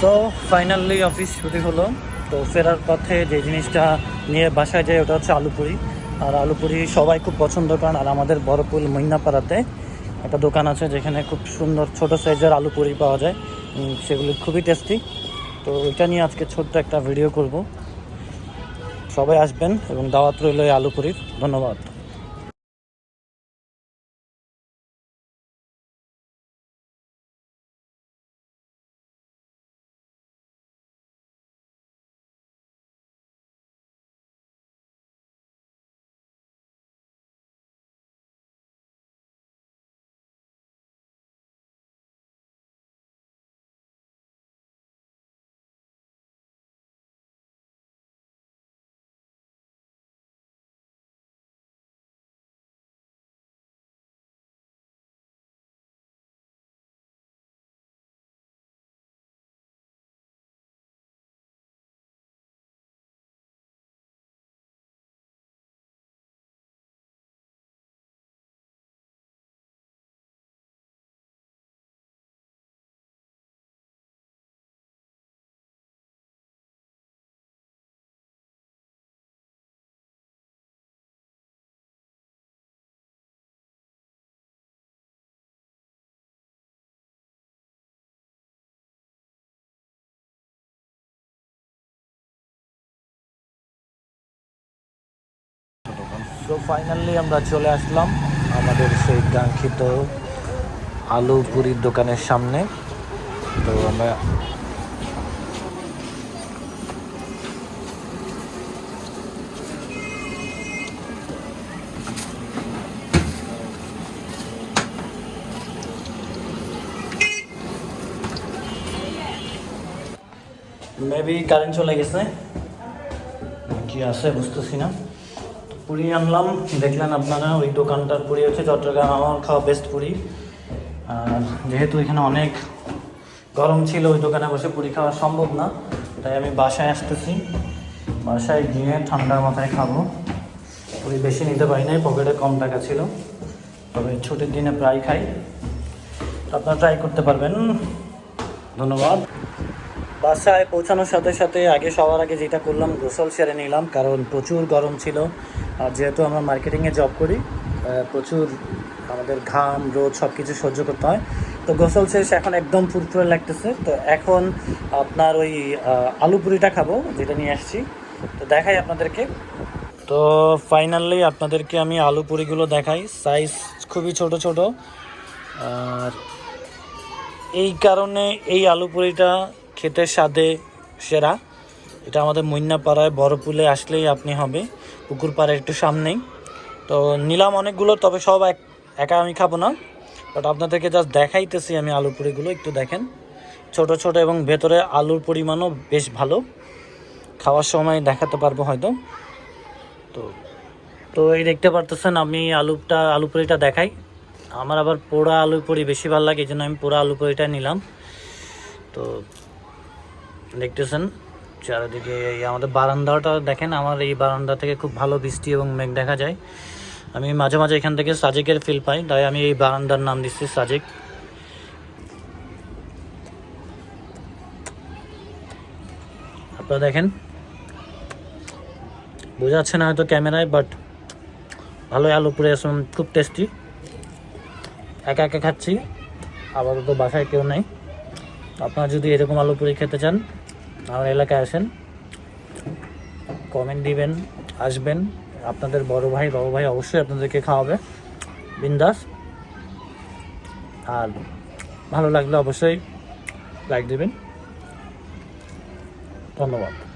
So finally office ছুটি হলো। তো ফেরার পথে যে জিনিসটা নিয়ে বাসায় যায় ওটা হচ্ছে আলুপুরি। আর আলুপুরি সবাই খুব পছন্দ করেন আর আমাদের বড়পুল মইনাপাড়াতে একটা দোকান আছে যেখানে খুব সুন্দর ছোট সাইজের আলুপুরি পাওয়া যায়। সেগুলো খুবই টেস্টি। তো ওইটা নিয়ে আজকে ছোট্ট একটা ভিডিও করব। সবাই আসবেন এবং দাওয়াত রইল এই আলুপুরির। ধন্যবাদ। তো ফাইনালি আমরা চলে আসলাম আমাদের সেই কাঙ্ক্ষিত আলু পুরির দোকানের সামনে। তো আমরা মেবি কারেন্ট চলে গেছে। কি আছে বুঝতেছি না। পুরি আনলাম। দেখলেন আপনারা, ওই দোকানটার পুরি হচ্ছে চট্টগ্রাম, আমার খাওয়া বেস্ট পুরি। আর যেহেতু এখানে অনেক গরম ছিল, ওই দোকানে বসে পুরি খাওয়া সম্ভব না, তাই আমি বাসায় আসতেছি। বাসায় গিয়ে ঠান্ডার মাথায় খাব। পুরি বেশি নিতে পারি নাই, পকেটে কম টাকা ছিল। তবে ছুটির দিনে প্রায় খাই। আপনারা ট্রাই করতে পারবেন। ধন্যবাদ। বাসায় পৌঁছানোর সাথে সাথে আগে সবার আগে যেটা করলাম, গোসল সেরে নিলাম, কারণ প্রচুর গরম ছিল। আর যেহেতু আমরা মার্কেটিংয়ে জব করি প্রচুর আমাদের ঘাম, রোদ সব কিছু সহ্য করতে হয়। তো গোসল শেষ এখন একদম ফুরফুরে লাগতেছে। তো এখন আপনার ওই আলু পুরিটা খাব, যেটা নিয়ে আসছি। তো দেখাই আপনাদেরকে। তো ফাইনালি আপনাদেরকে আমি আলু পুরিগুলো দেখাই। সাইজ খুবই ছোট ছোট। আর এই কারণে এই আলু পুরিটা খেতে স্বাদে সেরা। এটা আমাদের মইনাপাড়ায় বড় পুলে আসলেই আপনি হবে। পুকুর পাড়ের একটু সামনেই। তো নিলাম অনেকগুলো, তবে সব এক একা আমি খাব না। বাট আপনাদেরকে জাস্ট দেখাইতেছি আমি আলু পুরিগুলো, একটু দেখেন। ছোট ছোট এবং ভেতরে আলুর পরিমাণও বেশ ভালো। খাওয়ার সময় দেখাতে পারব হয়তো। তো তো এই দেখতে পারতেছেন আমি আলুটা, আলু পুরিটা দেখাই। আমার আবার পোড়া আলু পুরি বেশি ভালো লাগে, এই জন্য আমি পোড়া আলু পুরিটা নিলাম। তো দেখতেছেন। চারিদিকে এই আমাদের বারান্দাটা দেখেন, আমার এই বারান্দা থেকে খুব ভালো বৃষ্টি এবং মেঘ দেখা যায়। আমি মাঝে মাঝে এখান থেকে সাজেকের ফিল পাই, তাই আমি এই বারান্দার নাম দিচ্ছি সাজেক। আপনারা দেখেন, বোঝা যাচ্ছে না হয়তো ক্যামেরায় বাট ভালোই আলু পুরে আসুন খুব টেস্টি একা একা খাচ্ছি, আপাতত বাসায় কেউ নেই। আপনারা যদি এরকম আলু পুরি খেতে চান আমার এলাকায় আসেন কমেন্ট দিবেন, আসবেন। আপনাদের বড় ভাই, বাবু ভাই অবশ্যই আপনাদেরকে খাওয়াবে। বিন্দাস। আর ভালো লাগলে অবশ্যই লাইক দেবেন। ধন্যবাদ।